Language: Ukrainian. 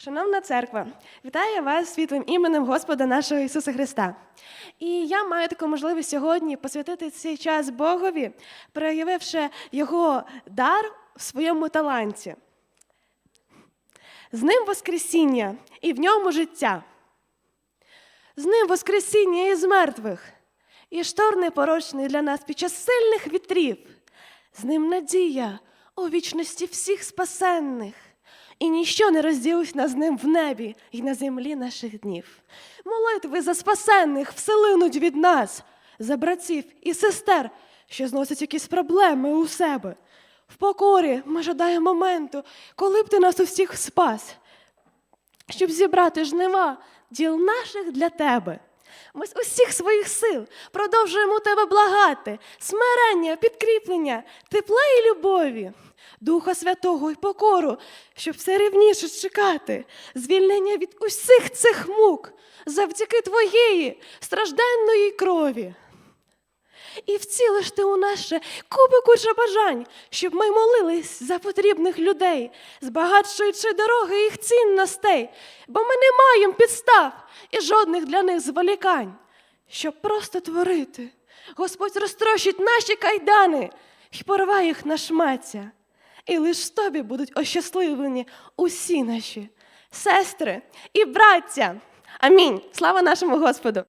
Шановна церква, вітаю вас світлим іменем Господа нашого Ісуса Христа. І я маю таку можливість сьогодні посвятити цей час Богові, проявивши Його дар в своєму таланті. З ним Воскресіння і в ньому життя. З ним Воскресіння із мертвих, і штор непорочний для нас під час сильних вітрів. З ним надія у вічності всіх спасенних, і ніщо не розділить нас з ним в небі і на землі наших днів. Молитви за спасенних вселинуть від нас, за братів і сестер, що зносять якісь проблеми у себе. В покорі ми жадаємо моменту, коли б ти нас усіх спас, щоб зібрати жнива діл наших для тебе. Ми з усіх своїх сил продовжуємо тебе благати, смирення, підкріплення, тепла і любові, Духа Святого і покору, щоб все рівніше чекати, звільнення від усіх цих мук завдяки твоєї стражденної крові. І вцілиш ти у нас ще кубику бажань, щоб ми молились за потрібних людей, збагачуючи дороги їх цінностей, бо ми не маємо підстав і жодних для них зволікань, щоб просто творити. Господь розтрощить наші кайдани і порває їх на шмаття. І лиш тобі будуть ощасливлені усі наші сестри і браття. Амінь. Слава нашому Господу!